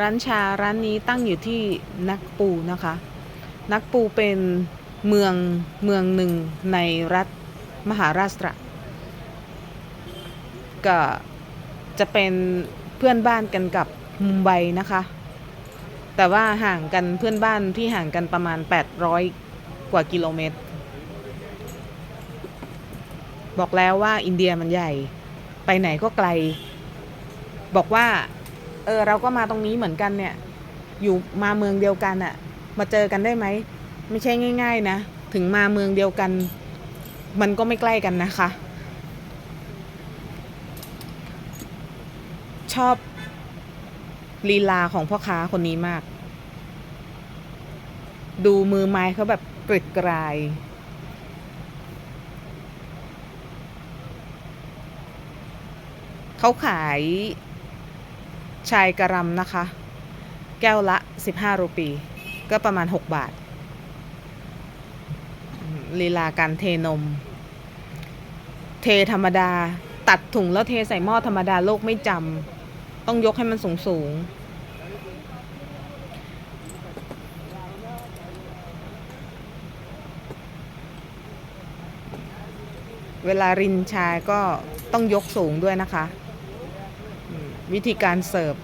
ร้านชาร้านนี้ตั้งอยู่ที่นักปูนะคะ นักปูเป็นเมืองเมืองหนึ่งในรัฐมหาราชตระก็จะเป็นเพื่อนบ้านกันกับมุมไบนะคะ แต่ว่าห่างกันเพื่อนบ้านที่ห่างกันประมาณ 800 กว่ากิโลเมตร บอกแล้วว่าอินเดียมันใหญ่ ไปไหนก็ไกล บอกว่า เออเราก็มาตรงนี้เหมือนกันเนี่ย อยู่มาเมืองเดียวกันอะมาเจอกันได้ไหมไม่ใช่ง่าย ๆ นะ ถึงมาเมืองเดียวกัน มันก็ไม่ใกล้กันนะคะ ชอบลีลาของพ่อค้าคนนี้มาก ดูมือไม้เขาแบบกริดกราย เขาขาย ชายกระรำนะคะ แก้วละ 15 รูปี ก็ประมาณ 6 บาท ลีลาการเทนม เทธรรมดา ตัดถุงแล้วเทใส่หม้อธรรมดาโลกไม่จำต้องยกให้มันสูงสูงเวลารินชาก็ต้องยกสูงด้วยนะคะ วิธีการเสิร์ฟ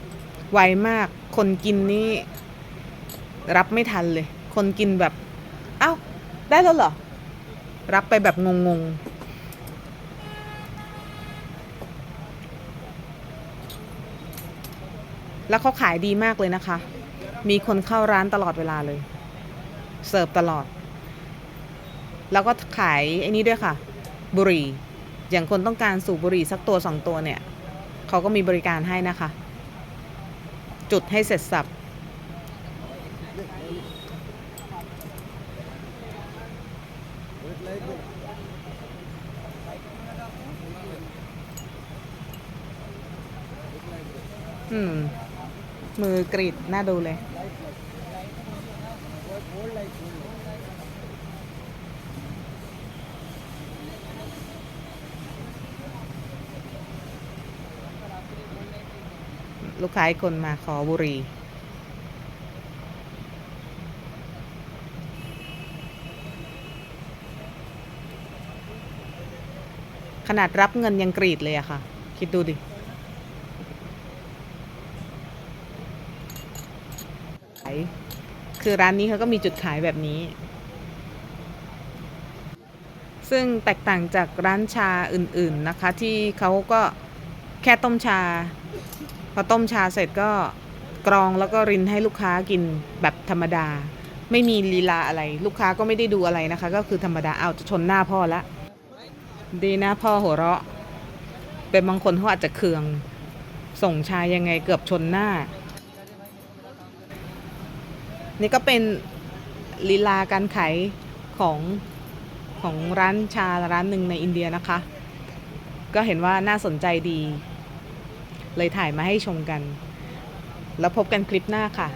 ไวมาก คนกินนี่รับไม่ทันเลย คนกินแบบเอ้าได้แล้วเหรอ รับไปแบบงงๆแล้วเขาขายดีมากเลยนะคะ มีคนเข้าร้านตลอดเวลาเลย เสิร์ฟตลอด แล้วก็ขายไอ้นี้ด้วยค่ะ บุหรี่ อย่างคนต้องการสูบบุหรี่สักตัวสองตัวเนี่ย เขาก็มีบริการให้นะคะ จุดให้เสร็จสับอืม มือกรีดน่าดูเลย ลูกค้าคนมาขอบุหรี่ขนาดรับเงินยังกรีดเลยอะค่ะ คิดดูดิ คือร้านนี้เขาก็มีจุดขายแบบนี้ ซึ่งแตกต่างจากร้านชาอื่นๆนะคะ ที่เขาก็แค่ต้มชา พอต้มชาเสร็จก็กรองแล้วก็รินให้ลูกค้ากินแบบธรรมดา ไม่มีลีลาอะไร ลูกค้าก็ไม่ได้ดูอะไรนะคะ ก็คือธรรมดาเอาจะชนหน้าพ่อละดีนะพ่อหัวเราะ เป็นบางคนเขาอาจจะเคือง ส่งชายังไงเกือบชนหน้า นี่ก็เป็นลีลาการขายของของร้านชาร้านหนึ่งในอินเดียนะคะ ก็เห็นว่าน่าสนใจดี เลยถ่ายมาให้ชมกัน แล้วพบกันคลิปหน้าค่ะ